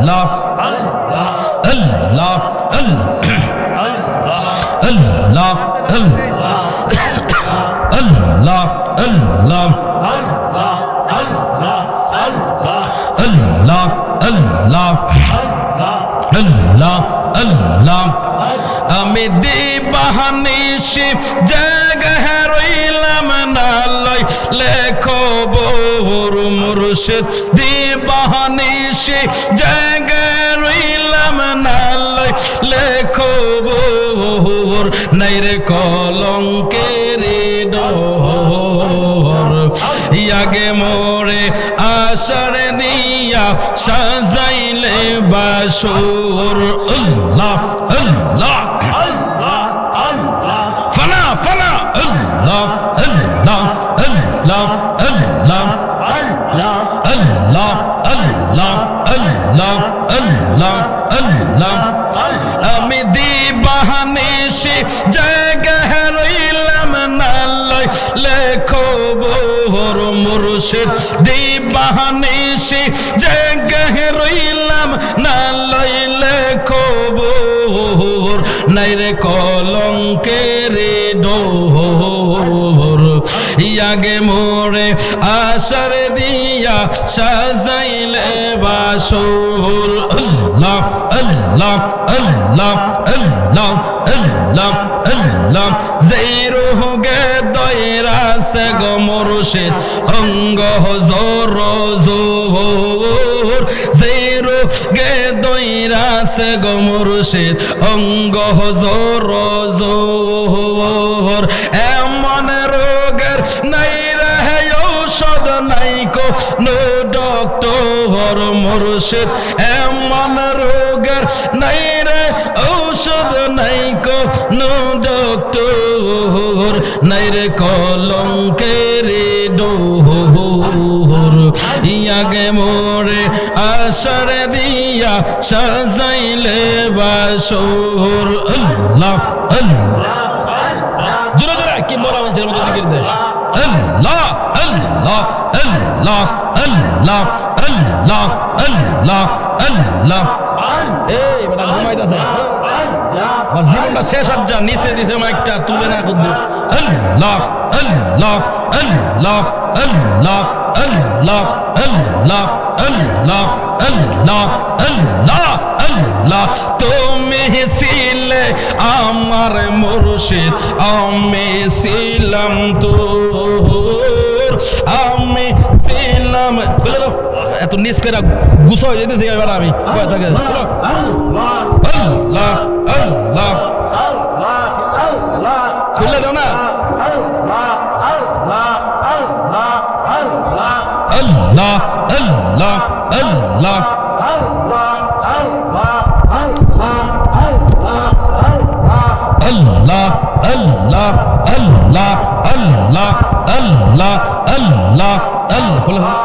আল্লাহ আল্লাহ আল্লাহ আল্লাহ আল্লাহ আল্লাহ আল্লাহ আল্লাহ আল্লাহ আমি দিবাহানিসি জায়গায় রইলাম না। মুর্শিদ দিবাহানি, সে জাগে রইলাম না লেখো ভোর নাই রে কলঙ্কের ডোর ইয়াগে মোরে আসার দিয়া সাজাইলে বাসুর। আল্লাহ আল্লাহ। আল্লাহ আল্লাহ আল্লাহ আল্লাহ আল্লাহ। আমি দিবাহানিসি জায়গায় রইলাম না লেখো বহুর মুর্শিদ দিবাহানিসি জায়গায় রইলাম না লই লেখো বহুর, নাই রে কলঙ্কের ডোর ইয়াগে মোরে আশার দিয়া সাজাইলে বাসুর আল্লাহ আল্লাহ আল্লাহ আল্লাহ আল্লাহ আল্লাহ। যেই রোগে দয়রা সে গো মুর্শিদ, অঙ্গ জোর জোর যেই রোগে দয়রা সে গো মুর্শিদ, অঙ্গ জোর জোর ডক্টর মুর্শিদ, এমন রোগের নাই রে, ঔষধ নাই কো নো ডক্টর নাই রে কলঙ্কের ডোর ইয়াগে মোরে আশার দিয়া সাজাইলে বাসুর আল্লাহ আল্লাহ। জোরে জোরে, কি বলা মানুষের আল্লাহ আল্লাহ আল্লাহ। এই বেটা ঘুমাইতেছে। আমার জীবনটা শেষ আর নিচে দিছে মাইকটা তুলে না কুদ্দু আল্লাহ আল্লাহ আল্লাহ আল্লাহ আল্লাহ আল্লাহ আল্লাহ আল্লাহ আল্লাহ আল্লাহ। তুমি ছিলে আমার মুর্শিদ আমি ছিলাম তোর এত নিচ করে গুছা হয়ে যেতেছি এবার আমি থাকে খুললে দাও না আল্লাহ আল্লাহ আল্লাহ Allah, Allah, Allah, Allah, Allah, Allah, Allah, Allah.